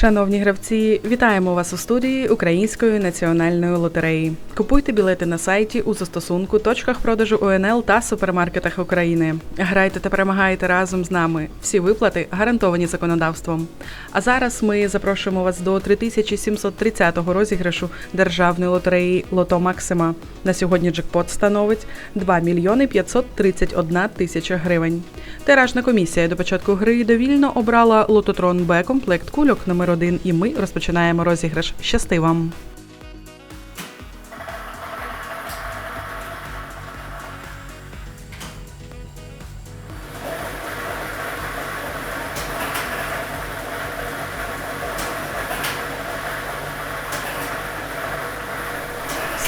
Шановні гравці, вітаємо вас у студії Української національної лотереї. Купуйте білети на сайті у застосунку, точках продажу УНЛ та супермаркетах України. Грайте та перемагайте разом з нами. Всі виплати гарантовані законодавством. А зараз ми запрошуємо вас до 3730-го розіграшу державної лотереї Лото Максима. На сьогодні джекпот становить 2 мільйони 531 тисяча гривень. Тиражна комісія до початку гри довільно обрала Лототрон Б комплект кульок номер 1 і ми розпочинаємо розіграш. Щасти вам!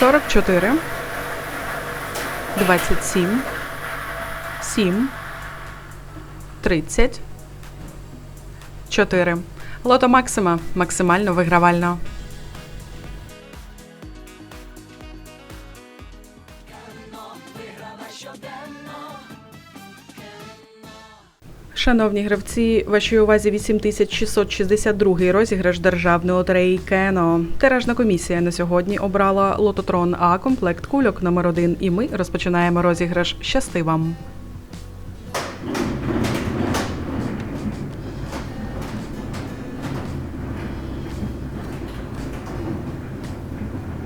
Сорок чотири, двадцять сім, сім, тридцять, чотири. Лото Максима максимально вигравально. Шановні гравці, вашій увазі 8662 розіграш державної лотереї Кено. Тиражна комісія на сьогодні обрала Лототрон А комплект кульок номер 1 і ми розпочинаємо розіграш. Щасти вам!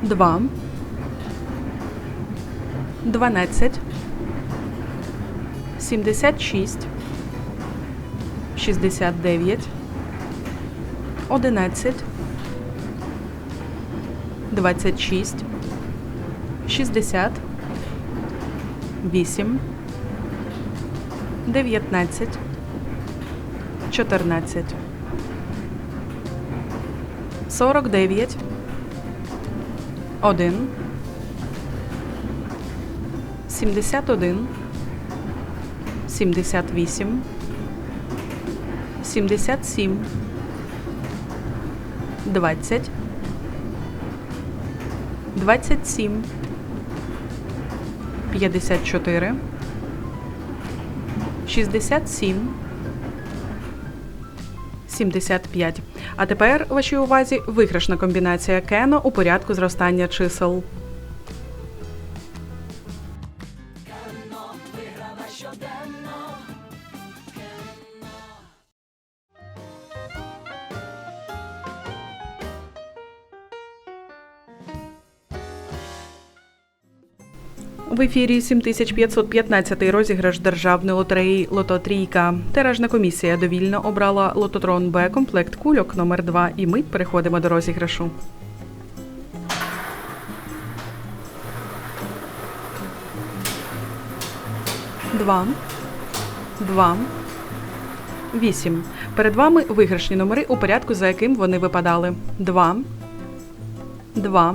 Два. Дванадцять. Сімдесят шість. Шістдесят дев'ять. Одинадцять. Двадцять шість. Шістдесят. Вісім. 1, 71, 78, 77, 20, 27, 54, 67, 75. А тепер вашій увазі виграшна комбінація Кено у порядку зростання чисел. В ефірі 7515 розіграш державної лотереї Лото Трійка. Тиражна комісія довільно обрала Лототрон Б комплект кульок номер 2 і ми переходимо до розіграшу. Два. Два. Вісім. Перед вами виграшні номери у порядку, за яким вони випадали. Два. Два.